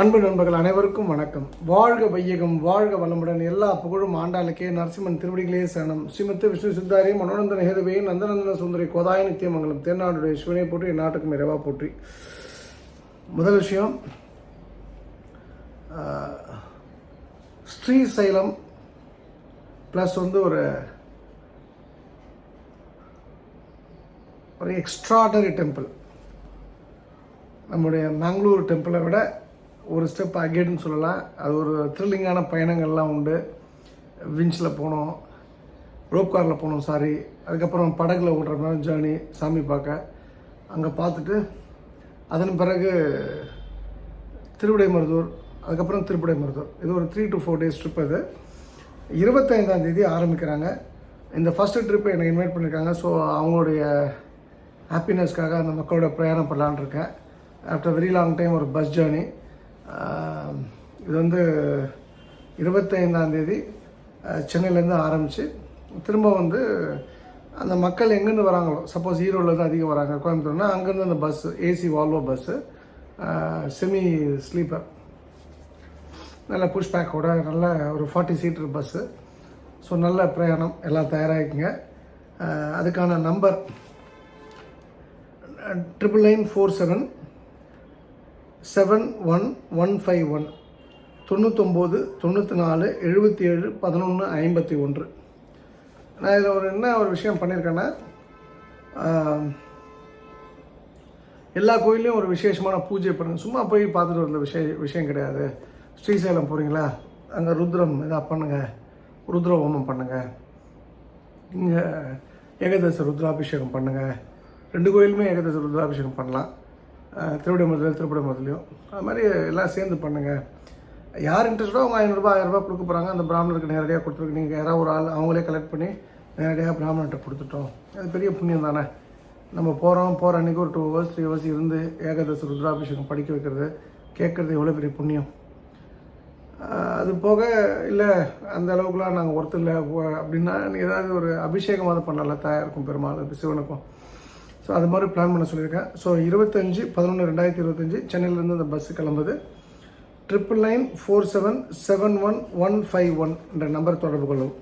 அன்பு நண்பர்கள் அனைவருக்கும் வணக்கம். வாழ்க வையகம் வாழ்க வளமுடன் எல்லா புகழும் ஆண்டாளுக்கே. நரசிம்மன் திருவடிகளே சரணம். ஸ்ரீமத்து விஷ்ணு சித்தாரி மனோநந்தன ஹேதுவே நந்தநந்தன சுந்தரி கோதாய நித்தியமங்கலம் தென்னாடுடைய சிவனை போற்றி நாட்டுக்கும் இறைவா போற்றி. முதல் விஷயம் ஸ்ரீசைலம் ப்ளஸ் வந்து ஒரு ஒரு எக்ஸ்ட்ராடனரி டெம்பிள் நம்முடைய மேங்களூர் டெம்பிளை விட ஒரு ஸ்டெப் அகேட்னு சொல்லலாம். அது ஒரு த்ரில்லிங்கான பயணங்கள்லாம் உண்டு. விஞ்சில் போனோம். ரோப் காரில் போனோம் சாரி அதுக்கப்புறம் படகுல ஓடுற மாதிரி ஜேர்னி சாமி பார்க்க. அங்கே பார்த்துட்டு அதன் பிறகு திருவிடைமருதூர் அதுக்கப்புறம் திருப்படைமருதூர். இது ஒரு three to four days trip அது. இருபத்தைந்தாம் தேதி ஆரம்பிக்கிறாங்க. இந்த ஃபஸ்ட்டு ட்ரிப்பை என்னை இன்வைட் பண்ணியிருக்காங்க ஸோ அவங்களுடைய ஹாப்பினஸ்க்காக அந்த மக்களோட பிரயாணம் பண்ணலான்னு இருக்கேன். ஆஃப்டர் வெரி லாங் டைம் ஒரு பஸ் ஜேர்னி இது வந்து இருபத்தைந்தாம் தேதி சென்னையிலேருந்து ஆரம்பித்து திரும்ப வந்து அந்த மக்கள் எங்கேருந்து வராங்களோ சப்போஸ் ஈரோடுலேருந்து அதிகம் வராங்க கோயம்புத்தூர்னா அங்கேருந்து அந்த bus AC Volvo bus semi sleeper நல்ல புஷ் பேக்கோட நல்ல ஒரு ஃபார்ட்டி சீட்டர் பஸ்ஸு ஸோ நல்ல பிரயாணம் எல்லாம் தயாராகிக்குங்க. அதுக்கான number triple nine four seven seven one one five one தொண்ணூத்தொம்பது தொண்ணூற்றி நாலு எழுபத்தி ஏழு பதினொன்று ஐம்பத்தி ஒன்று நான் இதில் ஒரு என்ன ஒரு விஷயம் பண்ணியிருக்கேன்னா எல்லா கோயிலையும் ஒரு விசேஷமான பூஜை பண்ணுங்க சும்மா போய் பார்த்துட்டு வரல விஷய விஷயம் கிடையாது. ஸ்ரீசைலம் போகிறீங்களா அங்கே ருத்ரம் இதாக பண்ணுங்கள் ருத்ர ஹோமம் பண்ணுங்கள் இங்கே ஏகதச ருத்ராபிஷேகம் பண்ணுங்கள் ரெண்டு கோயிலுமே ஏகதச ருத்ராபிஷேகம் பண்ணலாம். அஹ் திருப்பட திருப்படைமதுலையும் அது மாதிரி எல்லாம் சேர்ந்து பண்ணுங்கள் யார் இன்ட்ரெஸ்டோ அவங்க ஐநூறுரூபா ஆயிரரூபா கொடுக்க போகிறாங்க அந்த பிராமணருக்கு நேரடியாக கொடுத்துருக்கு நீங்கள் யாராவது ஒரு ஆள் அவங்களே கலெக்ட் பண்ணி நேரடியாக பிராமணர்கிட்ட கொடுத்துட்டோம். அது பெரிய புண்ணியம் தானே. நம்ம போகிறோம் போகிற அன்றைக்கி ஒரு டூ ஹவர்ஸ் த்ரீ ஹவர்ஸ் இருந்து ஏகாதசி ருத்ராபிஷேகம் படிக்க வைக்கிறது கேட்குறது எவ்வளோ பெரிய புண்ணியம். அது போக இல்லை அந்த அளவுக்குலாம் நாங்கள் ஒருத்தர் இல்லை. அப்படின்னா நீ ஏதாவது ஒரு அபிஷேகமாக பண்ணலாம் பண்ணல தாயாருக்கும் பெருமாள் சிவனுக்கும். ஸோ அது மாதிரி பிளான் பண்ண சொல்லியிருக்கேன். ஸோ இருபத்தஞ்சு பதினொன்று ரெண்டாயிரத்தி இருபத்தஞ்சி சென்னையிலேருந்து அந்த பஸ்ஸு கிளம்புது. Triple nine four seven seven one one five one என்ற நம்பர் தொடர்பு கொள்ளும்.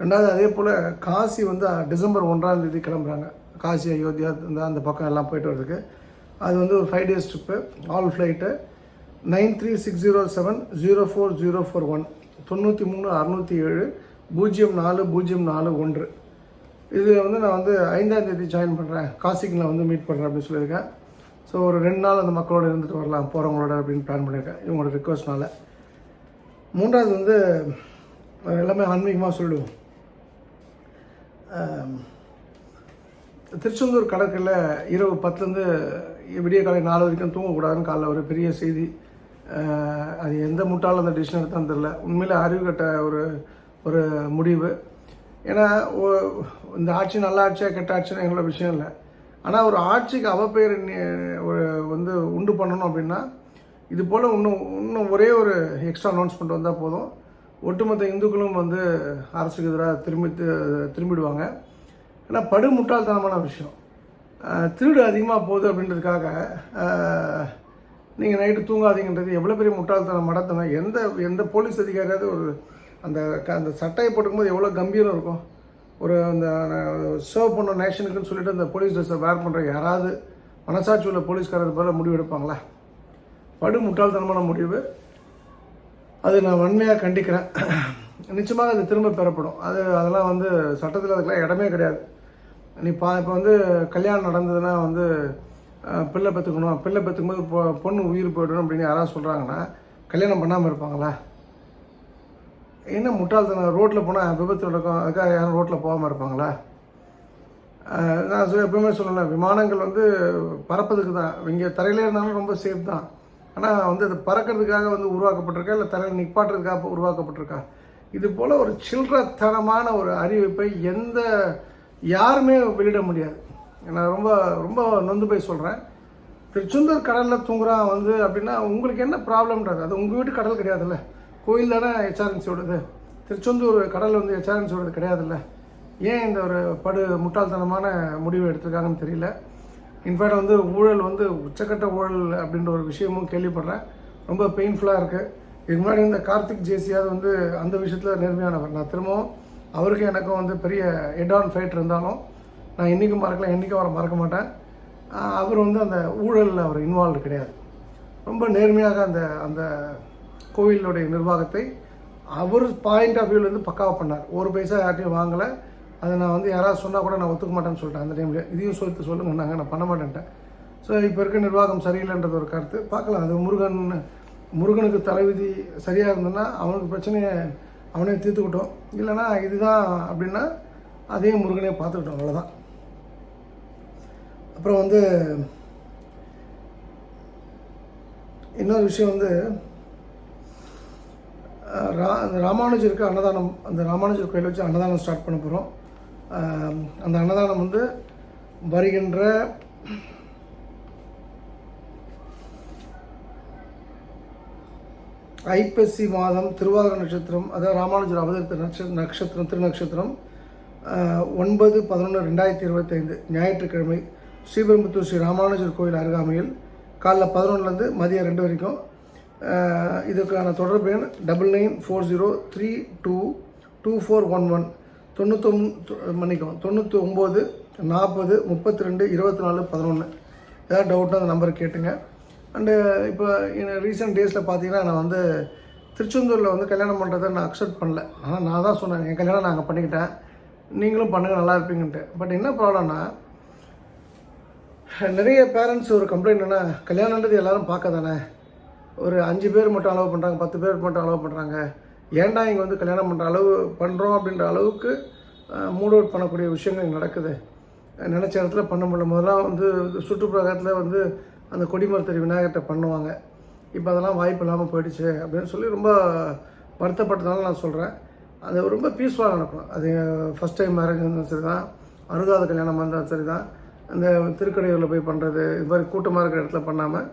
ரெண்டாவது அதே போல் காசி வந்து டிசம்பர் ஒன்றாம் தேதி கிளம்புறாங்க. காசி அயோத்தியா இந்த அந்த பக்கம் எல்லாம் போயிட்டு வரதுக்கு அது வந்து ஒரு five days trip all flight nine three six zero seven zero four zero four one தொண்ணூற்றி மூணு அறுநூற்றி ஏழு பூஜ்ஜியம் நாலு பூஜ்ஜியம் நாலு ஒன்று. இது வந்து நான் வந்து ஐந்தாம் தேதி ஜாயின் பண்ணுறேன் காசிக்கு நான் வந்து மீட் பண்ணுறேன் அப்படின்னு சொல்லியிருக்கேன். ஸோ ஒரு ரெண்டு நாள் அந்த மக்களோட இருந்துட்டு வரலாம் போகிறவங்களோட அப்படின்னு பிளான் பண்ணியிருக்கேன். இவங்களோட ரிக்வஸ்ட்னால மூன்றாவது வந்து எல்லாமே ஆன்மீகமாக சொல்லுவோம் திருச்செந்தூர் கடற்கரையில் இரவு பத்துலேருந்து விடிய காலை நாலு வரைக்கும் தூங்கக்கூடாதுன்னு காலைல ஒரு பெரிய செய்தி. அது எந்த முட்டாள் அந்த டிசிஷன் எடுத்தான்னு தெரில உண்மையில் அறிவு கட்ட ஒரு ஒரு முடிவு. ஏன்னா இந்த ஆட்சி நல்ல ஆட்சியாக கெட்ட ஆட்சின்னு எங்களோட விஷயம் இல்லை. ஆனால் ஒரு ஆட்சிக்கு அவப்பெயர் வந்து உண்டு பண்ணணும் அப்படின்னா இது போல் இன்னும் இன்னும் ஒரே ஒரு எக்ஸ்ட்ரா அனௌன்ஸ்மெண்ட் வந்தால் போதும். ஒட்டுமொத்த இந்துக்களும் வந்து அரசுக்கு எதிராக திரும்பி திரும்பிடுவாங்க. ஏன்னா படு முட்டாள்தனமான விஷயம் திருடு அதிகமாக போகுது அப்படின்றதுக்காக நீங்கள் நைட்டு தூங்காதீங்கன்றது எவ்வளோ பெரிய முட்டாள்தனம் மடத்தனம். எந்த எந்த போலீஸ் அதிகாரியாவது ஒரு அந்த க- அந்த சட்டையை போட்டுக்கும்போது எவ்வளோ கம்பீரம் இருக்கும். ஒரு அந்த சர்வ் பண்ண நேஷனுக்குன்னு சொல்லிட்டு அந்த போலீஸ் ட்ரெஸ்ஸை வேர் பண்ணுற யாராவது மனசாட்சி உள்ள போலீஸ்காரர் போல முடிவு எடுப்பாங்களா? படு முட்டாள்தனமான முடிவு. அது நான் வன்மையாக கண்டிக்கிறேன். நிச்சயமாக அது திரும்ப பெறப்படும். அது அதெல்லாம் வந்து சட்டத்தில் அதுக்கெல்லாம் இடமே கிடையாது. நீ பா இப்போ வந்து கல்யாணம் நடந்ததுன்னா வந்து பிள்ளை பெற்றுக்கணும் பிள்ளை பெற்றுக்கும்போது பொ பொண்ணு உயிர் போயிடணும் அப்படின்னு யாராவது சொல்கிறாங்கன்னா கல்யாணம் பண்ணாமல் இருப்பாங்களா? என்ன முட்டாள்தனம் ரோட்டில் போனால் விபத்து நடக்கும். அதுக்காக யாரும் ரோட்டில் போகாமல் இருப்பாங்களா? நான் சொ- எப்பவுமே சொல்லலாம் விமானங்கள் வந்து பறப்பதுக்கு தான். இங்கே தரையிலே இருந்தாலும் ரொம்ப சேஃப் தான். ஆனால் வந்து அது பறக்கிறதுக்காக வந்து உருவாக்கப்பட்டிருக்கா? இல்லை தரையில் நிப்பாட்டுறதுக்காக உருவாக்கப்பட்டிருக்கா? இது போல் ஒரு சில்லறத்தனமான ஒரு அறிவிப்பை எந்த யாருமே வெளியிட முடியாது. நான் ரொம்ப ரொம்ப நொந்து போய் சொல்கிறேன் திருச்செந்தூர் கடலில் தூங்குறான் வந்து அப்படின்னா உங்களுக்கு என்ன ப்ராப்ளம்ன்றது அது உங்கள் வீட்டு கடல் கிடையாதுல்ல. கோயில் தானே ஹெச்ஆர்என்சியோடது திருச்செந்தூர் கடல் வந்து ஹெச்ஆர்என்சியோடது கிடையாதுல்ல? ஏன் இந்த ஒரு படு முட்டாள்தனமான முடிவு எடுத்திருக்காங்கன்னு தெரியல. இன்ஃபேக்ட் வந்து ஊழல் வந்து உச்சக்கட்ட ஊழல் அப்படின்ற ஒரு விஷயமும் கேள்விப்படுறேன். ரொம்ப பெயின்ஃபுல்லாக இருக்குது இதுக்கு முன்னாடி இந்த கார்த்திக் ஜேசியாவது வந்து அந்த விஷயத்தில் நேர்மையானவர். நான் திரும்பவும் அவருக்கும் எனக்கும் வந்து பெரிய ஹெட் ஆன் ஃபைட் இருந்தாலும் நான் என்றைக்கும் மறக்கல என்றைக்கும் அவரை மறக்க மாட்டேன். அவர் வந்து அந்த ஊழலில் அவர் இன்வால்வ் கிடையாது. ரொம்ப நேர்மையாக அந்த அந்த கோவிலுடைய நிர்வாகத்தை அவர் பாயிண்ட் ஆஃப் வியூலேருந்து பக்காவாக பண்ணார். ஒரு பைசா யார்ட்டையும் வாங்கலை. அதை நான் வந்து யாராவது சொன்னால் கூட நான் ஒத்துக்க மாட்டேன்னு சொல்லிட்டேன் அந்த டைமில் இதையும் சொல்லிட்டு சொல்லுங்கன்னாங்க நான் பண்ண மாட்டேன்ட்டேன். ஸோ இப்போ இருக்க நிர்வாகம் சரியில்லைன்றது ஒரு கருத்து. பார்க்கலாம். அது முருகன் முருகனுக்கு தலைவிதி சரியாக இருந்ததுன்னா அவனுக்கு பிரச்சனையை அவனே தீர்த்துக்கிட்டோம். இல்லைன்னா இதுதான் அப்படின்னா அதையும் முருகனே பார்த்துக்கிட்டோம். அவ்வளோதான் அப்புறம் வந்து இன்னொரு விஷயம் வந்து ரா அந்த ராமானுஜருக்கு அன்னதானம் அந்த ராமானுஜர் கோயில் வச்சு அன்னதானம் ஸ்டார்ட் பண்ண போகிறோம் அந்த அன்னதானம் வந்து வருகின்ற ஐப்பசி மாதம் திருவாதிர நட்சத்திரம் அதாவது ராமானுஜர் அவதரித்த நட்ச நட்சத்திரம் திருநட்சத்திரம் ஒன்பது பதினொன்று ரெண்டாயிரத்தி இருபத்தைந்து ஞாயிற்றுக்கிழமை ஸ்ரீபெரும்புத்தூர் ஸ்ரீ ராமானுஜர் கோயில் அருகாமையில் காலைல பதினொன்றுலேருந்து மதியம் ரெண்டு வரைக்கும் இதுக்கான தொடர்பு எண் double nine four zero three two two four one one தொண்ணூத்தொம் மன்னிக்கும் தொண்ணூற்றி ஒம்பது நாற்பது முப்பத்தி ரெண்டு இருபத்தி நாலு பதினொன்று ஏதாவது டவுட்னா அந்த நம்பர் கேட்டுங்க. அண்டு இப்போ ரீசெண்ட் டேஸில் பார்த்தீங்கன்னா நான் வந்து திருச்செந்தூரில் வந்து கல்யாணம் பண்ணுறதை நான் அக்செப்ட் பண்ணல. ஆனால் நான் தான் சொன்னேன் என் கல்யாணம் நாங்கள் பண்ணிக்கிட்டேன். நீங்களும் பண்ணுங்கள் நல்லா இருப்பீங்கன்ட்டு. பட் என்ன ப்ராப்ளம்னா நிறைய பேரண்ட்ஸ் ஒரு கம்ப்ளைண்ட் என்ன கல்யாணன்றது எல்லாரும் பார்க்க தானே ஒரு அஞ்சு பேர் மட்டும் அலோவ் பண்ணுறாங்க பத்து பேர் மட்டும் அலோவ் பண்ணுறாங்க ஏன்டா இங்கே வந்து கல்யாணம் பண்ணுற அளவு பண்ணுறோம் அப்படின்ற அளவுக்கு மூட் அவுட் பண்ணக்கூடிய விஷயங்கள் நடக்குது. நினச்ச இடத்துல பண்ண முடியல. முதல்லாம் வந்து சுற்றுப்புறத்தில் வந்து அந்த கொடிமரத்தறி விநாயகர்கிட்ட பண்ணுவாங்க. இப்போ அதெல்லாம் வாய்ப்பு இல்லாமல் போயிடுச்சு அப்படின்னு சொல்லி ரொம்ப வருத்தப்பட்டதுனால நான் சொல்கிறேன் அது ரொம்ப பீஸ்ஃபுல்லாக நடக்கும். அது ஃபஸ்ட் டைம் மேரேஜ் இருந்தாலும் சரி தான் அருகாத கல்யாணமாக இருந்தாலும் சரி தான் அந்த திருக்கடையூரில் போய் பண்ணுறது இது மாதிரி கூட்டமாக இருக்கிற இடத்துல பண்ணாமல்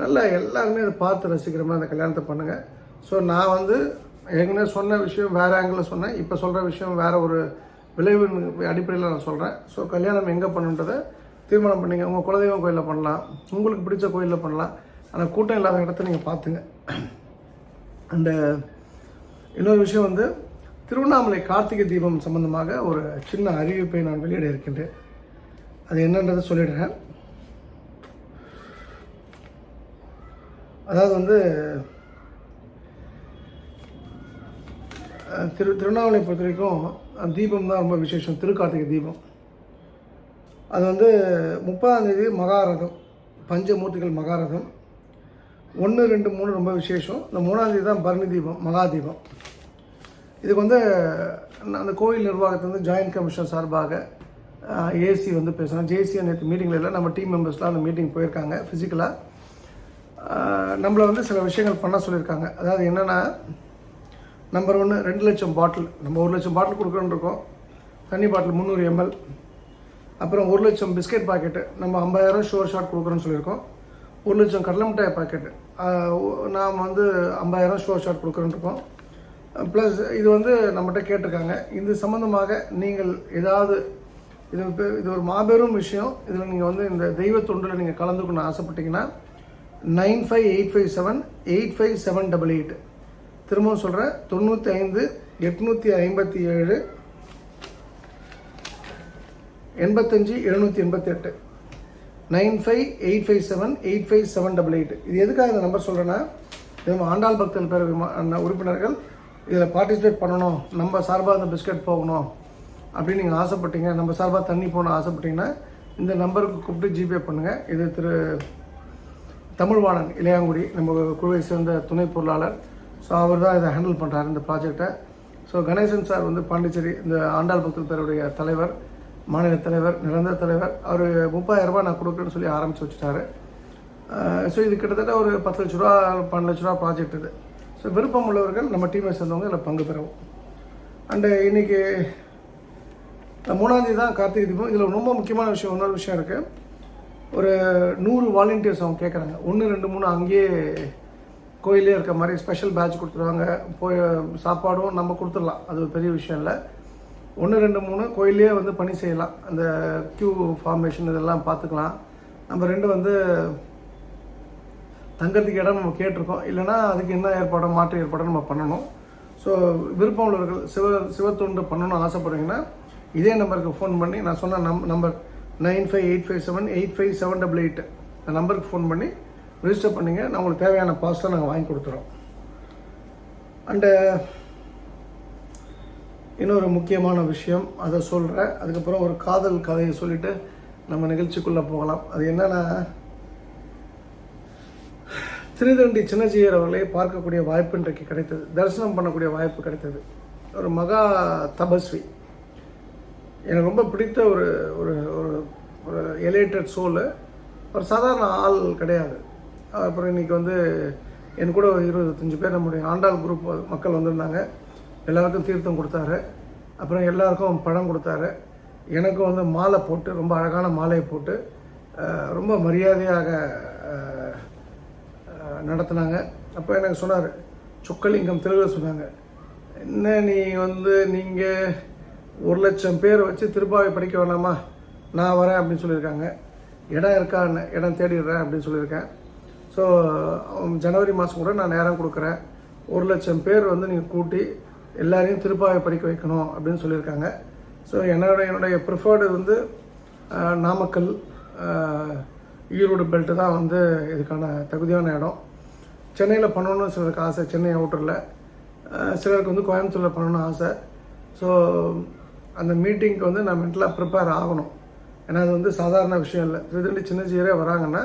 நல்லா எல்லாருமே அதை பார்த்து ரசிக்கிற மாதிரி அந்த கல்யாணத்தை பண்ணுங்கள் ஸோ நான் வந்து ஏற்கனவே சொன்ன விஷயம் வேறு ஆங்கிளில் சொன்னேன். இப்போ சொல்கிற விஷயம் வேறு ஒரு விளைவின் அடிப்படையில் நான் சொல்கிறேன் ஸோ கல்யாணம் எங்கே பண்ணுன்றதை தீர்மானம் பண்ணிங்க. உங்கள் குலதெய்வம் கோயிலில் பண்ணலாம். உங்களுக்கு பிடிச்ச கோயிலில் பண்ணலாம். ஆனால் கூட்டம் இல்லாத இடத்த நீங்கள் பார்த்துங்க. அந்த இன்னொரு விஷயம் வந்து திருவண்ணாமலை கார்த்திகை தீபம் சம்பந்தமாக ஒரு சின்ன அறிவிப்பை நான் வெளியிட இருக்கின்றேன். அது என்னன்றதை சொல்லிடுறேன். அதாவது வந்து திரு திருவண்ணாமலை பொறுத்த வரைக்கும் தீபம் தான் ரொம்ப விசேஷம். திருக்கார்த்திகை தீபம். அது வந்து முப்பதாம் தேதி மகாரதம். பஞ்சமூர்த்திகள் மகாரதம். ஒன்று ரெண்டு மூணு ரொம்ப விசேஷம். இந்த மூணாம் தேதி தான் பரணி தீபம் மகா தீபம். இதுக்கு வந்து நான் அந்த கோயில் நிர்வாகத்தை வந்து ஜாயின்ட் கமிஷன் சார்பாக ஏசி வந்து பேசுகிறேன் ஜேசி நேற்று மீட்டிங்கில் இல்லை நம்ம டீம் மெம்பர்ஸ்லாம் அந்த மீட்டிங் போயிருக்காங்க ஃபிசிக்கலாக நம்மளை வந்து சில விஷயங்கள் பண்ண சொல்லியிருக்காங்க. அதாவது என்னென்னா நம்பர் ஒன்று ரெண்டு லட்சம் பாட்டில் நம்ம ஒரு லட்சம் பாட்டில் கொடுக்குறோன்னு இருக்கோம். தண்ணி பாட்டில் முந்நூறு எம்எல் அப்புறம் ஒரு லட்சம் பிஸ்கெட் பாக்கெட்டு நம்ம ஐம்பதாயிரம் ஷோர் ஷாட் கொடுக்குறோன்னு சொல்லியிருக்கோம். ஒரு லட்சம் கடலை மிட்டாய் பாக்கெட்டு நாம் வந்து ஐம்பதாயிரம் ஷோர் ஷாட் கொடுக்குறோன்னு இருக்கோம். ப்ளஸ் இது வந்து நம்மகிட்ட கேட்டிருக்காங்க. இது சம்மந்தமாக நீங்கள் ஏதாவது இது இது ஒரு மாபெரும் விஷயம். இதில் நீங்கள் வந்து இந்த தெய்வ தொண்டில் நீங்கள் கலந்துக்கணும்னு ஆசைப்பட்டீங்கன்னா nine five eight five seven eight five seven double eight. திரும்பவும் சொல்கிறேன் தொண்ணூற்றி ஐந்து எட்நூற்றி ஐம்பத்தி ஏழு எண்பத்தஞ்சு எழுநூற்றி எண்பத்தெட்டு. Nine five eight five seven eight five seven double eight. இது எதுக்காக இந்த நம்பர் சொல்கிறேன்னா இது ஆண்டாள் பக்தன் பேர் உறுப்பினர்கள் இதில் பார்ட்டிசிபேட் பண்ணணும் நம்ம சார்பாக அந்த பிஸ்கட் போகணும் அப்படின்னு நீங்கள் ஆசைப்பட்டீங்க நம்ம சார்பாக தண்ணி போகணும் ஆசைப்பட்டீங்கன்னா இந்த நம்பருக்கு கூப்பிட்டு ஜிபே பண்ணுங்கள் இது திரு தமிழ்வாணன் இளையாங்குடி நம்ம குழுவை சேர்ந்த துணை பொருளாளர். ஸோ அவர் தான் இதை ஹேண்டில் பண்ணுறாரு இந்த ப்ராஜெக்டை ஸோ கணேசன் சார் வந்து பாண்டிச்சேரி இந்த ஆண்டாள் பக்தர் பேருடைய தலைவர் மாநில தலைவர் நிரந்தர தலைவர். அவர் முப்பதாயிரம் ரூபாய் நான் கொடுக்குறேன்னு சொல்லி ஆரம்பித்து வச்சுட்டாரு. ஸோ இது கிட்டத்தட்ட ஒரு பத்து லட்ச ரூபா பன்னெண்டு லட்ச ரூபா ப்ராஜெக்ட் இது. ஸோ விருப்பம் உள்ளவர்கள் நம்ம டீமை சேர்ந்தவங்க இதில் பங்கு பெறவும். அண்டு இன்னைக்கு மூணாந்தேதி தான் கார்த்திகை தீபம். இதில் ரொம்ப முக்கியமான விஷயம் இன்னொரு விஷயம் இருக்குது ஒரு நூறு வாலண்டியர்ஸ் அவங்க கேட்குறாங்க ஒன்று ரெண்டு மூணு அங்கேயே கோயிலே இருக்க மாதிரி ஸ்பெஷல் பேட்ச் கொடுத்துருவாங்க. போய் சாப்பாடும் நம்ம கொடுத்துடலாம். அது ஒரு பெரிய விஷயம் இல்லை. ஒன்று ரெண்டு மூணு கோயிலே வந்து பணி செய்யலாம். அந்த கியூ ஃபார்மேஷன் இதெல்லாம் பார்த்துக்கலாம். நம்ம ரெண்டு வந்து தங்கிறதுக்கு இடம் நம்ம கேட்டிருக்கோம். இல்லைன்னா அதுக்கு என்ன ஏற்பாடோ மாற்று ஏற்பாடோ நம்ம பண்ணணும். ஸோ விருப்பம் உள்ளவர்கள் சிவ சிவத்தொண்டு பண்ணணும்னு ஆசைப்படுறீங்கன்னா இதே நம்பருக்கு ஃபோன் பண்ணி நான் சொன்ன நம் number nine five eight five seven eight five seven double eight. அந்த நம்பருக்கு ஃபோன் பண்ணி ரிஜிஸ்டர் பண்ணிங்க. நான் உங்களுக்கு தேவையான பாஸ்ட்டை நாங்கள் வாங்கி கொடுத்துறோம். அண்டு இன்னொரு முக்கியமான விஷயம் அதை சொல்கிறேன் அதுக்கப்புறம் ஒரு காதல் கதையை சொல்லிவிட்டு நம்ம நிகழ்ச்சிக்குள்ளே போகலாம். அது என்னென்னா திருதண்டி சின்னஜியர் அவர்களை பார்க்கக்கூடிய வாய்ப்பு இன்றைக்கு கிடைத்தது. தரிசனம் பண்ணக்கூடிய வாய்ப்பு கிடைத்தது. ஒரு மகா தபஸ்வி. எனக்கு ரொம்ப பிடித்த ஒரு ஒரு ஒரு ஒரு எலேட்டட் சோலு ஒரு சாதாரண ஆள் கிடையாது. அப்புறம் இன்றைக்கி வந்து என் கூட ஒரு இருபத்தஞ்சு பேர் நம்முடைய ஆண்டாள் குரூப் மக்கள் வந்திருந்தாங்க. எல்லாருக்கும் தீர்த்தம் கொடுத்தாரு. அப்புறம் எல்லாருக்கும் பழம் கொடுத்தாரு. எனக்கும் வந்து மாலை போட்டு ரொம்ப அழகான மாலையை போட்டு ரொம்ப மரியாதையாக நடத்தினாங்க நடத்துனாங்க. அப்போ எனக்கு சொன்னார் சொக்கலிங்கம் தெலுங்குல சொன்னாங்க. என்ன நீ வந்து நீங்கள் ஒரு லட்சம் பேர் வச்சு திருப்பாவை படிக்க வேணாமா? நான் வரேன் அப்படின்னு சொல்லியிருக்காங்க. இடம் இருக்கான்னு இடம் தேடிடுறேன் அப்படின்னு சொல்லியிருக்கேன். ஸோ ஜனவரி மாதம் கூட நான் நேரம் கொடுக்குறேன். ஒரு லட்சம் பேர் வந்து நீங்கள் கூட்டி எல்லாரையும் திருப்பாவை படிக்க வைக்கணும் அப்படின்னு சொல்லியிருக்காங்க. ஸோ என்னோட என்னுடைய ப்ரிஃபர்டு வந்து நாமக்கல் ஈரோடு பெல்ட்டு தான் வந்து இதுக்கான தகுதியான இடம். சென்னையில் பண்ணணும்னு சிலருக்கு ஆசை சென்னை அவுட்டரில் சிலருக்கு வந்து கோயம்புத்தூரில் பண்ணணும்னு ஆசை. ஸோ அந்த மீட்டிங்க்கு வந்து நான் மென்டலாக ப்ரிப்பேர் ஆகணும். ஏன்னா அது வந்து சாதாரண விஷயம் இல்லை. திருத்தண்டி சின்னஜீரே வராங்கன்னா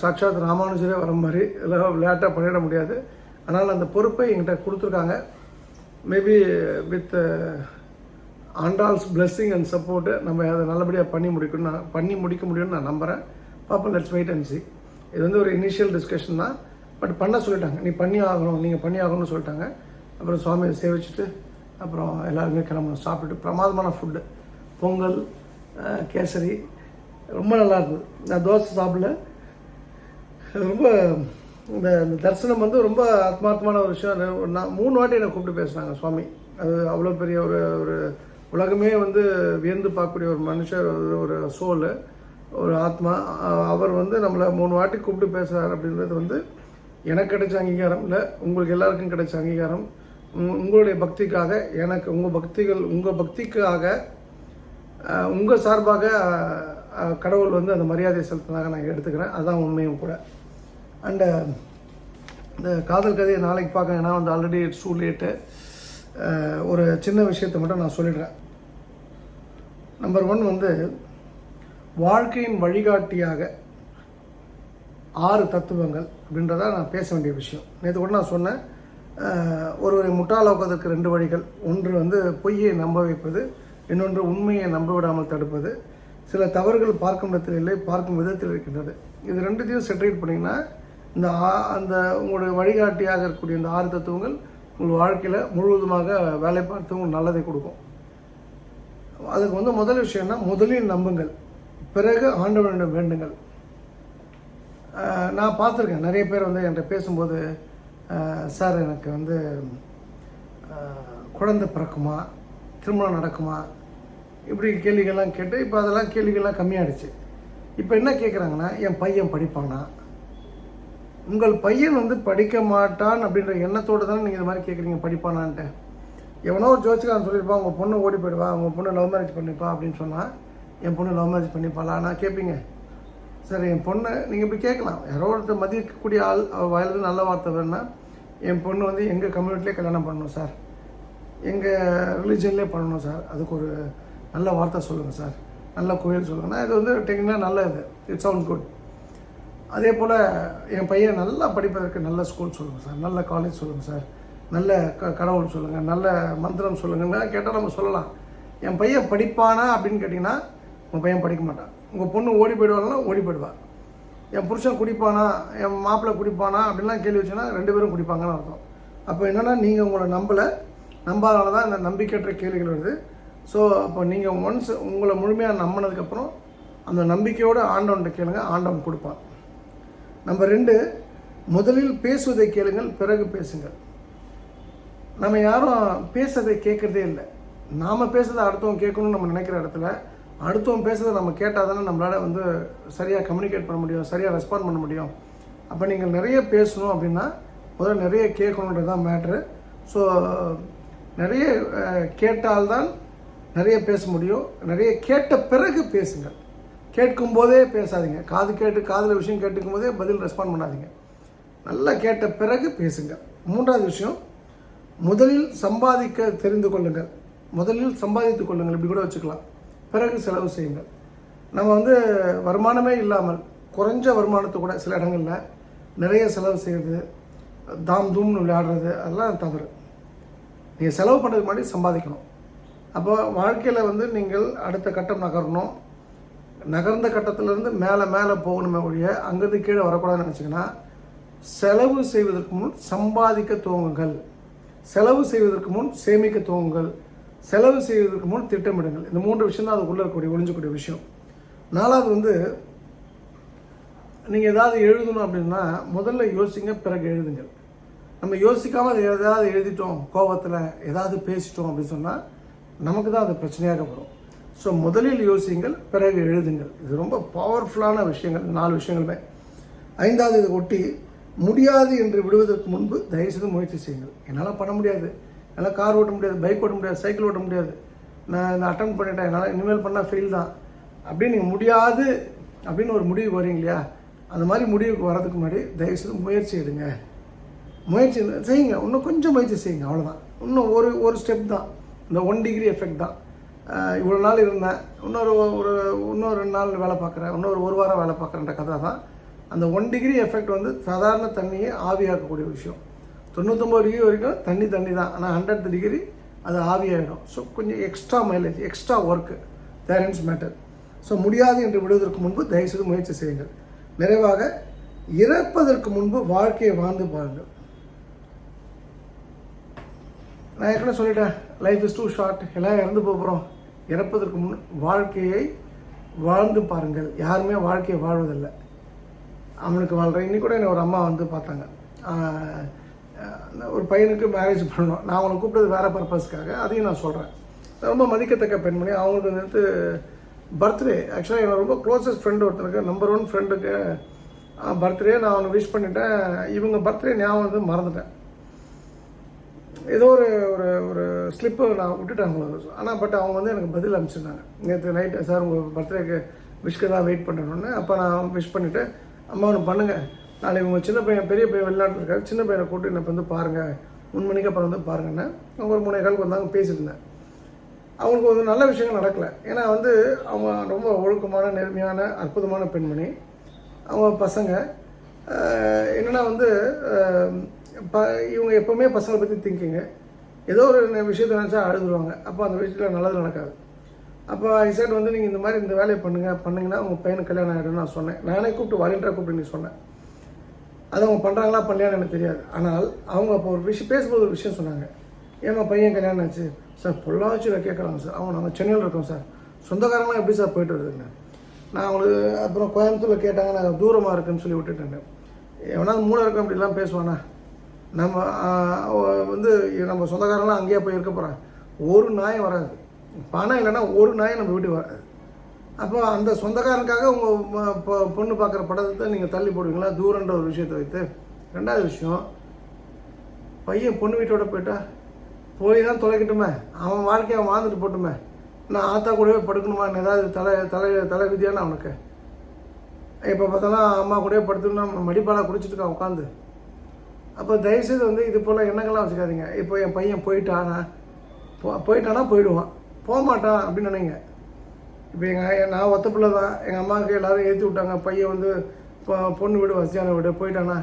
சாட்சாத் ராமானுஜரே வர மாதிரி எல்லாம் விளையாட்டாக பண்ணிட முடியாது. ஆனால் அந்த பொறுப்பை என்கிட்ட கொடுத்துருக்காங்க. Maybe with Andal's blessing and support நம்ம அதை நல்லபடியாக பண்ணி முடிக்கணும். நான் பண்ணி முடிக்க முடியும்னு நான் நம்புகிறேன் பாப்பா லெட்ஸ் வெயிட் அண்ட் சி இது வந்து ஒரு இனிஷியல் டிஸ்கஷன் தான். பட் பண்ண சொல்லிட்டாங்க. நீ பண்ணி ஆகணும் நீங்கள் பண்ணி ஆகணும்னு சொல்லிட்டாங்க. அப்புறம் சுவாமியை சேவிச்சுட்டு அப்புறம் எல்லாருமே கிளம்பணும். சாப்பிட்டுட்டு பிரமாதமான ஃபுட்டு பொங்கல் கேசரி. ரொம்ப நல்லா இருந்தது. நான் தோசை சாப்பிடல. அது ரொம்ப இந்த இந்த தரிசனம் வந்து ரொம்ப ஆத்மார்த்தமான ஒரு விஷயம். நான் மூணு வாட்டி என்னை கூப்பிட்டு பேசுனாங்க சுவாமி. அது அவ்வளோ பெரிய ஒரு ஒரு உலகமே வந்து வியந்து பார்க்கக்கூடிய ஒரு மனுஷர் ஒரு- ஒரு சோல் ஒரு ஆத்மா. அவர் வந்து நம்மளை மூணு வாட்டி கூப்பிட்டு பேசுகிறார் அப்படின்றது வந்து எனக்கு கிடைச்ச அங்கீகாரம். இல்லை உங்களுக்கு எல்லாருக்கும் கிடைச்ச அங்கீகாரம். உங்களுடைய பக்திக்காக எனக்கு உங்கள் பக்திகள் உங்கள் பக்திக்காக உங்கள் சார்பாக கடவுள் வந்து அந்த மரியாதை செலுத்தினாக நான் எடுத்துக்கிறேன். அதுதான் உண்மையும் கூட. அண்டு இந்த காதல் கதையை நாளைக்கு பார்க்க ஏன்னா வந்து ஆல்ரெடி இட்ஸ் டூ லேட்டு ஒரு சின்ன விஷயத்தை மட்டும் நான் சொல்லிடுறேன். நம்பர் ஒன் வந்து வாழ்க்கையின் வழிகாட்டியாக ஆறு தத்துவங்கள் அப்படின்றத நான் பேச வேண்டிய விஷயம். நேற்று கூட நான் சொன்னேன். ஒருவரை முட்டாளாக்குவதற்கு ரெண்டு வழிகள். ஒன்று வந்து பொய்யை நம்ப வைப்பது இன்னொன்று உண்மையை நம்ப விடாமல் தடுப்பது. சில தவறுகள் பார்க்கும் இடத்தில் இல்லை பார்க்கும் விதத்தில் இருக்கின்றது. இது ரெண்டுத்தையும் செட்ரேட் பண்ணிங்கன்னா இந்த ஆ- அந்த உங்களுடைய வழிகாட்டியாக இருக்கக்கூடிய இந்த ஆறு தத்துவங்கள் உங்கள் வாழ்க்கையில் முழுவதுமாக வேலை பார்த்து உங்களுக்கு நல்லதை கொடுக்கும். அதுக்கு வந்து முதல் விஷயம்னா முதலில் நம்புங்கள். பிறகு ஆண்டவனிடம் வேண்டுங்கள். நான் பார்த்துருக்கேன். நிறைய பேர் வந்து என்கிட்ட பேசும்போது சார் எனக்கு வந்து குழந்தை பிறக்குமா? திருமணம் நடக்குமா? இப்படி கேள்விகள்லாம் கேட்டு இப்போ அதெல்லாம் கேள்விகள்லாம் கம்மியாயிடுச்சு. இப்போ என்ன கேட்குறாங்கன்னா என் பையன் படிப்பானா? உங்கள் பையன் வந்து படிக்க மாட்டான் அப்படின்ற எண்ணத்தோடு தானே நீங்கள் இது மாதிரி கேட்குறீங்க படிப்பானான்ட்டு. எவனோ ஒரு ஜோசிக்காரன் சொல்லியிருப்பான் உங்கள் பொண்ணு ஓடி போயிடுவா உங்கள் பொண்ணு லவ் மேரேஜ் பண்ணிப்பா அப்படின்னு சொன்னால் என் பொண்ணு லவ் மேரேஜ் பண்ணிப்பாளா? நான் கேட்பீங்க சரி என் பொண்ணு நீங்கள் இப்படி கேட்கலாம். யாரோ ஒருத்தர் மதிக்கக்கூடிய ஆள் அவள் நல்ல வார்த்தை வேணுன்னா என் பொண்ணு வந்து எங்கள் கம்யூனிட்டிலே கல்யாணம் பண்ணணும் சார் எங்கள் ரிலீஜன்லேயே பண்ணணும் சார் அதுக்கு ஒரு நல்ல வார்த்தை சொல்லுங்கள் சார் நல்ல கோயில் சொல்லுங்கள் இது வந்து டெக்னிக்காக நல்ல இது இட்ஸ் சவுண்ட் குட் அதே போல் என் பையன் நல்லா படிப்பதற்கு நல்ல ஸ்கூல் சொல்லுங்கள் சார் நல்ல காலேஜ் சொல்லுங்கள் சார் நல்ல க கடவுள் சொல்லுங்கள் நல்ல மந்திரம் சொல்லுங்கன்னா கேட்டால் நம்ம சொல்லலாம். என் பையன் படிப்பானா அப்படின்னு கேட்டிங்கன்னா உங்கள் பையன் படிக்க மாட்டான். உங்கள் பொண்ணு ஓடி போயிடுவாங்கன்னா ஓடி போயிடுவா. என் புருஷன் குடிப்பானா என் மாப்பிள்ளை குடிப்பானா அப்படின்லாம் கேள்வி வச்சுன்னா ரெண்டு பேரும் குடிப்பாங்கன்னு அர்த்தம். அப்போ என்னென்னா நீங்கள் உங்களை நம்பலை. நம்பாதனால தான் இந்த நம்பிக்கையற்ற கேள்விகள் வருது. ஸோ அப்போ நீங்கள் ஒன்ஸ் உங்களை முழுமையாக நம்பினதுக்கப்புறம் அந்த நம்பிக்கையோடு ஆண்டவன்கிட்ட கேளுங்க ஆண்டவன் கொடுப்பான். நம்பர் ரெண்டு முதலில் பேசுவதை கேளுங்கள் பிறகு பேசுங்கள். நம்ம யாரும் பேசுறதை கேட்குறதே இல்லை. நாம் பேசுறதை அடுத்தவங்க கேட்கணும்னு நம்ம நினைக்கிற இடத்துல அடுத்தவங்க பேசுறதை நம்ம கேட்டால் தானே நம்மளால் வந்து சரியாக கம்யூனிகேட் பண்ண முடியும் சரியாக ரெஸ்பாண்ட் பண்ண முடியும். அப்போ நீங்கள் நிறைய பேசணும் அப்படின்னா முதல்ல நிறைய கேட்கணுன்றது தான் மேட்ரு ஸோ நிறைய கேட்டால்தான் நிறைய பேச முடியும். நிறைய கேட்ட பிறகு பேசுங்கள். கேட்கும் போதே பேசாதீங்க. காது கேட்டு காதில் விஷயம் கேட்டுக்கும் போதே பதில் ரெஸ்பாண்ட் பண்ணாதீங்க. நல்லா கேட்ட பிறகு பேசுங்கள். மூன்றாவது விஷயம் முதலில் சம்பாதிக்க தெரிந்து கொள்ளுங்கள். முதலில் சம்பாதித்து கொள்ளுங்கள். இப்படி கூட வச்சுக்கலாம். பிறகு செலவு செய்யுங்கள். நம்ம வந்து வருமானமே இல்லாமல் குறைஞ்ச வருமானத்தை கூட சில இடங்களில் நிறைய செலவு செய்கிறது தாம் தூம்னு விளையாடுறது அதெல்லாம் தவறு. நீங்கள் செலவு பண்ணுறதுக்கு முன்னாடி சம்பாதிக்கணும். அப்போ வாழ்க்கையில் வந்து நீங்கள் அடுத்த கட்டம் நகரணும். நகர்ந்த கட்டத்திலேருந்து மேலே மேலே போகணுமே ஒழிய அங்கேருந்து கீழே வரக்கூடாதுன்னு நினச்சிங்கன்னா செலவு செய்வதற்கு முன் சம்பாதிக்க துவங்குங்கள். செலவு செய்வதற்கு முன் சேமிக்க துவங்குங்கள். செலவு செய்வதற்கு முன் திட்டமிடுங்கள். இந்த மூன்று விஷயம் தான் அதுக்குள்ளே இருக்கக்கூடிய ஒழிஞ்சக்கூடிய விஷயம். நாலாவது வந்து நீங்கள் ஏதாவது எழுதணும் அப்படின்னா முதல்ல யோசிங்க பிறகு எழுதுங்கள். நம்ம யோசிக்காமல் அதை எதாவது எழுதிட்டோம் கோபத்தில் ஏதாவது பேசிட்டோம் அப்படின்னு சொன்னால் நமக்கு தான் அது பிரச்சனையாக வரும். ஸோ முதலில் யோசியுங்கள் பிறகு எழுதுங்கள். இது ரொம்ப பவர்ஃபுல்லான விஷயங்கள் நாலு விஷயங்களுமே. ஐந்தாவது இதை ஒட்டி முடியாது என்று விடுவதற்கு முன்பு தயவுசெய்து முயற்சி செய்யுங்கள். என்னால் பண்ண முடியாது. என்னால் கார் ஓட்ட முடியாது பைக் ஓட்ட முடியாது சைக்கிள் ஓட்ட முடியாது. நான் இந்த அட்டன் பண்ணிட்டேன். என்னால் இனிமேல் பண்ணால் ஃபெயில் தான். அப்படின்னு நீங்கள் முடியாது அப்படின்னு ஒரு முடிவுக்கு வரீங்க இல்லையா? அந்த மாதிரி முடிவுக்கு வரதுக்கு முன்னாடி தயவுசெய்து முயற்சி எடுங்க. முயற்சி செய்யுங்க. இன்னும் கொஞ்சம் முயற்சி செய்யுங்க. அவ்வளோதான் இன்னும் ஒரு ஒரு ஸ்டெப் தான். இந்த ஒன் டிகிரி எஃபெக்ட் தான். இவ்வளோ நாள் இருந்தேன். இன்னொரு ஒரு இன்னொரு ரெண்டு நாள் வேலை பார்க்குறேன். இன்னொரு ஒரு வாரம் வேலை பார்க்குறேன்ற கதை தான். அந்த ஒன் டிகிரி எஃபெக்ட் வந்து சாதாரண தண்ணியை ஆவியாக்கக்கூடிய விஷயம். தொண்ணூத்தொம்பது டிகிரி வரைக்கும் தண்ணி தண்ணி தான். ஆனால் ஹண்ட்ரட் டிகிரி அது ஆவியாகிடும் ஸோ கொஞ்சம் எக்ஸ்ட்ரா மைலேஜ் எக்ஸ்ட்ரா ஒர்க்கு தேரன்ஸ் மேட்டர் ஸோ முடியாது என்று விடுவதற்கு முன்பு தயவுசெய்து முயற்சி செய்யுங்கள். நிறைவாக இறப்பதற்கு முன்பு வாழ்க்கையை வாழ்ந்து பாருங்கள். நான் ஏற்கனவே சொல்லிட்டேன் லைஃப் இஸ் டூ ஷார்ட் எல்லாம் இறந்து போகிறோம் இறப்பதற்கு முன் வாழ்க்கையை வாழ்ந்து பாருங்கள். யாருமே வாழ்க்கையை வாழ்வதில்லை. அவனுக்கு வாழ்கிறேன் இன்னி கூட என்னை ஒரு அம்மா வந்து பார்த்தாங்க. ஒரு பையனுக்கு மேரேஜ் பண்ணணும். நான் அவனை கூப்பிட்டது வேறு பர்பஸ்க்காக அதையும் நான் சொல்கிறேன் ரொம்ப மதிக்கத்தக்க பெண்மணி. அவங்களுக்கு வந்து பர்த்டே ஆக்சுவலாக என்னோட ரொம்ப க்ளோசஸ்ட் ஃப்ரெண்டு ஒருத்தருக்கு நம்பர் ஒன் ஃப்ரெண்டுக்கு பர்த்டே நான் அவனை விஷ் பண்ணிட்டேன். இவங்க பர்த்டே ஞாபகம் வந்து மறந்துட்டேன். ஏதோ ஒரு ஒரு ஒரு ஸ்லிப்பை நான் விட்டுட்டேன் அவங்களுக்கு ஆனால் பட் அவங்க வந்து எனக்கு பதில் அனுப்பிச்சிருந்தாங்க. நேற்று நைட்டு சார் உங்கள் பர்த்டேக்கு விஷ்க்கு தான் வெயிட் பண்ணணுன்னு அப்போ நான் விஷ் பண்ணிவிட்டு அம்மா ஒன்று பண்ணுங்கள் நாளைக்கு உங்கள் சின்ன பையன் பெரிய பையன் வெளிநாட்டில் இருக்காரு சின்ன பையனை கூட்டு என்னை வந்து பாருங்கள் மூணு மணிக்கு அப்புறம் வந்து பாருங்கன்னா அவங்க ஒரு மூணு காலுக்கு வந்தாங்க பேசிட்டு இருந்தேன். அவங்களுக்கு வந்து நல்ல விஷயங்கள் நடக்கலை. ஏன்னா வந்து அவங்க ரொம்ப ஒழுக்கமான நேர்மையான அற்புதமான பெண்மணி. அவங்க பசங்க என்னென்னா வந்து ப இவங்க எப்போவுமே பசங்களை பற்றி திங்கிங்க ஏதோ ஒரு விஷயத்தை நினச்சா அழுதுருவாங்க. அப்போ அந்த விஷயத்தில் நல்லது நடக்காது. அப்போ ஐசாட் வந்து நீங்கள் இந்த மாதிரி இந்த வேலையை பண்ணுங்கள் பண்ணுங்கன்னா உங்கள் பையனுக்கு கல்யாணம் ஆகிடும் நான் சொன்னேன். நானே கூப்பிட்டு வாலண்டியராக கூப்பிட்டு நீ சொன்னேன். அது அவங்க பண்ணுறாங்களா பண்ணலையான்னு எனக்கு தெரியாது. ஆனால் அவங்க அப்போ ஒரு விஷயம் பேசும்போது ஒரு விஷயம் சொன்னாங்க. ஏமா பையன் கல்யாணம் ஆச்சு. சார் பொள்ளாச்சியில் கேட்குறாங்க சார். அவங்க நாங்கள் சென்னையில் இருக்கோம் சார். சொந்தக்காரங்களாம் எப்படி சார் போயிட்டு வருதுங்க? நான் அவங்களுக்கு அப்புறம் கோயம்புத்தூரில் கேட்டாங்க நான் தூரமாக இருக்குன்னு சொல்லி விட்டுட்டேன் எவனா மூணு இருக்க அப்படிலாம் பேசுவானா? நம்ம வந்து நம்ம சொந்தக்காரங்களாம் அங்கேயே போய் இருக்க போகிறேன் ஒரு நாயும் வராது. பணம் இல்லைன்னா ஒரு நாயம் நம்ம வீட்டுக்கு வராது. அப்போ அந்த சொந்தக்காரனுக்காக உங்கள் பொண்ணு பார்க்குற படத்தை நீங்கள் தள்ளி போடுவீங்களா? தூரன்ற ஒரு விஷயத்தை வைத்து. ரெண்டாவது விஷயம் பையன் பொண்ணு வீட்டோட போயிட்டா போய் தான் தொலைக்கட்டுமே. அவன் வாழ்க்கையை அவன் வாழ்ந்துட்டு போட்டுமே. நான் ஆத்தா கூடவே படுக்கணுமான்னு ஏதாவது தலை தலை தலை விதியான அவனுக்கு. இப்போ பார்த்தாலும் அம்மா கூடவே படுத்துனா மடிப்பாலாக குடிச்சிட்டு இருக்கான் உட்காந்து. அப்போ தயவுசெய்து வந்து இது போல் எண்ணங்கள்லாம் வச்சுக்காதீங்க. இப்போ என் பையன் போயிட்டானா போ போயிட்டானா போயிடுவான். போக மாட்டான் அப்படின்னு நினைங்க. இப்போ எங்கள் நான் ஒத்த பிள்ளை தான். எங்கள் அம்மாவுக்கு எல்லோரும் ஏற்றி விட்டாங்க. பையன் வந்து இப்போ பொண்ணு வீடு வசதியான வீடு. போயிட்டானா?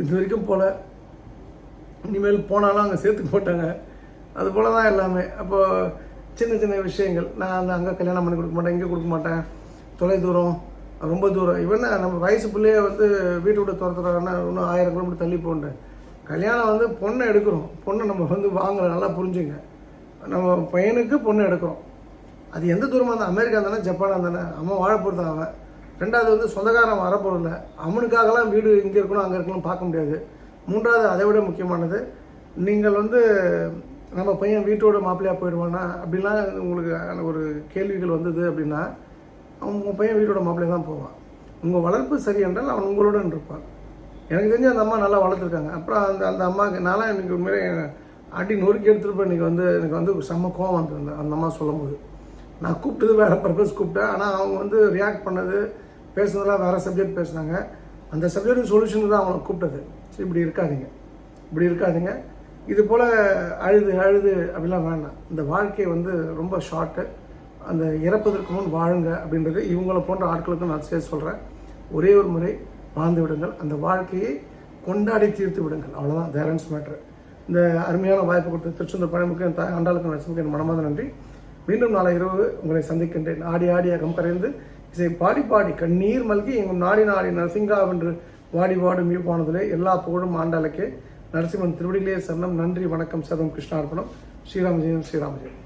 இது வரைக்கும் போல. இனிமேல் போனாலும் அங்கே சேர்த்து போட்டாங்க அது போல் தான் எல்லாமே. அப்போது சின்ன சின்ன விஷயங்கள். நான் அந்த அங்கே கல்யாணம் பண்ணி கொடுக்க மாட்டேன் இங்கே கொடுக்க மாட்டேன். தொலை தூரம் ரொம்ப தூரம். இவன் நம்ம வயசு பிள்ளைய வந்து வீட்டை விட்டு துரத்துறாங்கன்னா இன்னும் ஆயிரம் கிலோமீட்டர் தள்ளி போண்டேன் கல்யாணம் வந்து பொண்ணை எடுக்கிறோம். பொண்ணை நம்ம வந்து வாங்குறோம். நல்லா புரிஞ்சுங்க. நம்ம பையனுக்கு பொண்ணு எடுக்கிறோம். அது எந்த தூரமாக இருந்தால் அமெரிக்கா தானே ஜப்பானாக தானே அவன் வாழ போகிறது அவன். ரெண்டாவது வந்து சொந்தக்காரன் வரப்போகிறதில்ல அவனுக்காகலாம் வீடு இங்கே இருக்கணும் அங்கே இருக்கணும் பார்க்க முடியாது. மூன்றாவது அதை விட முக்கியமானது நீங்கள் வந்து நம்ம பையன் வீட்டோட மாப்பிள்ளையாக போயிடுவானா அப்படிலாம் உங்களுக்கு ஒரு கேள்விகள் வந்தது அப்படின்னா அவன் உங்கள் பையன் வீட்டோட மாப்பிள்ளையா தான் போவான். உங்கள் வளர்ப்பு சரி என்றால் அவன் உங்களுடன் இருப்பான். எனக்கு தெரிஞ்சு அந்த அம்மா நல்லா வளர்த்துருக்காங்க. அப்புறம் அந்த அந்த அம்மாவுக்கு நான்லாம் எனக்கு உண்மையிலே அடி நொறுக்கி எடுத்துகிட்டு இன்றைக்கி வந்து எனக்கு வந்து செம்ம கோவம் வந்துருந்தேன் அந்த அம்மா சொல்லும்போது. நான் கூப்பிட்டது வேறு பர்பஸ் கூப்பிட்டேன். ஆனால் அவங்க வந்து ரியாக்ட் பண்ணது பேசுனதெல்லாம் வேறு சப்ஜெக்ட் பேசுனாங்க. அந்த சப்ஜெக்ட் சொல்யூஷன் தான் அவங்களை கூப்பிட்டது. சரி இப்படி இருக்காதிங்க. இப்படி இருக்காதிங்க. இது போல் அழுது அழுது அப்படிலாம் வேண்டாம் இந்த வாழ்க்கை வந்து ரொம்ப ஷார்ட்டு அந்த இறப்பதற்கு முன் வாழுங்க அப்படின்றது இவங்கள போன்ற ஆட்களுக்கும் நான் சேர்த்து சொல்கிறேன் ஒரே ஒரு முறை வாழ்ந்து விடுங்கள். அந்த வாழ்க்கையை கொண்டாடி தீர்த்து விடுங்கள். அவ்வளோதான் தேரன்ஸ் மேட்ரு இந்த அருமையான வாய்ப்பு கொடுத்த திருச்செந்தூர் பழமுக்கு என் தாய் ஆண்டாளுக்கு நரசிமுக்கு என் மனமாத நன்றி. மீண்டும் நாளை இரவு உங்களை சந்திக்கின்றேன். ஆடி ஆடி அகம் கரைந்து இசை பாடி பாடி கண்ணீர் மல்கி எங்கும் நாடி நாடி நரசிங்காவென்று வாடி வாடும் மீப்பானதிலே எல்லா புகழும் ஆண்டாளுக்கே. நரசிம்மன் திருவடிகளே சரணம். நன்றி வணக்கம் சதம் கிருஷ்ணார்ப்பணம் ஸ்ரீராமஜெயம் ஸ்ரீராமஜெயம்.